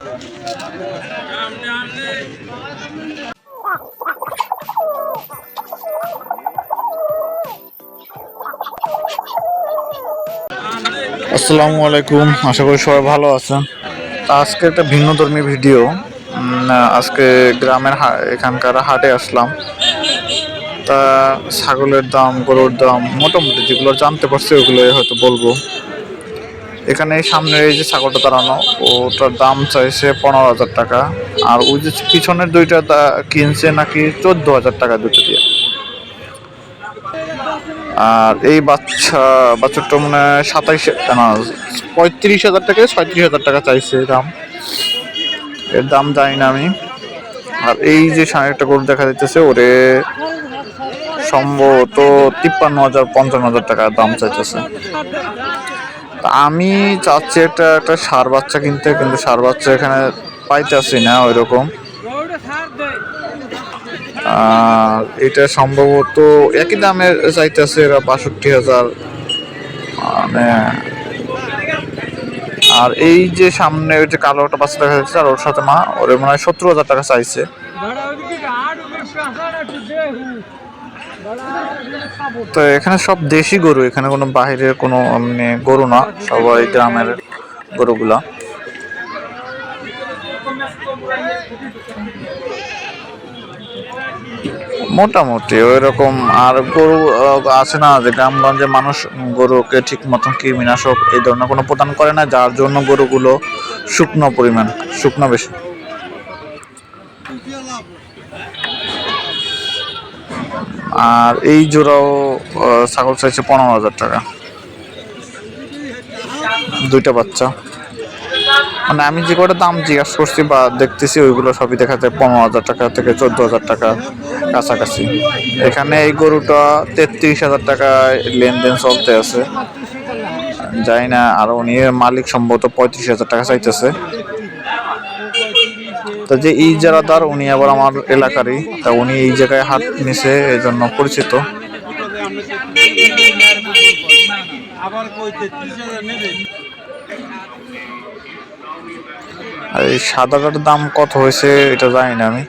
আসসালামু আলাইকুম, আশা করি সবাই ভালো আছেন। আজকে একটা ভিন্ন ধর্মী ভিডিও। আজকে গ্রামের এখানকার হাটে আসলাম। তা ছাগলের দাম, গরুর দাম, মোটামুটি যেগুলো জানতে পারছি ওগুলো হয়তো বলব। এখানে সামনে এই যে ছাগলটা দাঁড়ানো, ওটার দাম চাইছে পনেরো হাজার টাকা। আর ওই যে পিছনের দুইটা কিনছে নাকি চোদ্দ হাজার টাকা দুটো দিয়ে। আর এই বাচ্চা, বাচ্চাটা মানে সাতাইশ, না, পঁয়ত্রিশ হাজার টাকা ছয়ত্রিশ হাজার টাকা চাইছে দাম। এর দাম জানি না আমি। আর এই যে একটা গরু দেখা যাইতেছে, ওরে সম্ভবত তিপ্পান্ন হাজার, পঞ্চান্ন হাজার টাকা দাম চাইতেছে। আমি চাচ্ছি একটা একটা সার বাচ্চা কিনতে, কিন্তু সার বাচ্চা এখানে পাইতেছি না ওই রকম এটা সম্ভবত একই দামের চাইতেছে এরা বাষট্টি হাজার। মানে আর এই যে সামনে ওই যে কালো একটা বাচ্চা দেখা যাচ্ছে আর ওর সাথে মা, ওর মনে হয় সত্তর হাজার টাকা চাইছে। তো এখানে সব দেশি গরু, এখানে কোনো বাইরের কোনো মানে গরু না, সবাই গ্রামের গরুগুলা। মোটামুটি ওই রকম আর গরু আছে না, যে গ্রামগঞ্জে মানুষ গরুকে ঠিক মতন কৃমিনাশক এই ধরনের কোনো প্রদান করে না, যার জন্য গরুগুলো শুকনো পরিমাণ, শুকনো বেশি। আর এই জোড়াও ছাগল চাইছে পনেরো হাজার টাকা। দুইটা বাচ্চা। মানে আমি যে কটা দাম জিজ্ঞাসা করছি বা দেখতেছি, ওইগুলো সবই দেখা যায় পনেরো হাজার টাকা থেকে চোদ্দ হাজার টাকা কাছাকাছি। এখানে এই গরুটা তেত্রিশ হাজার টাকা লেনদেন চলতে আছে। যাই না, আর উনি মালিক সম্ভবত পঁয়ত্রিশ হাজার টাকা চাইতেছে। তো যে এই জারাদার উনি আবার আমার এলাকারই, তা উনি এই জায়গায় হাট নিছে এই জন্য পরিচিত। আর এই সাদাটার দাম কত হয়েছে এটা জানি না আমি।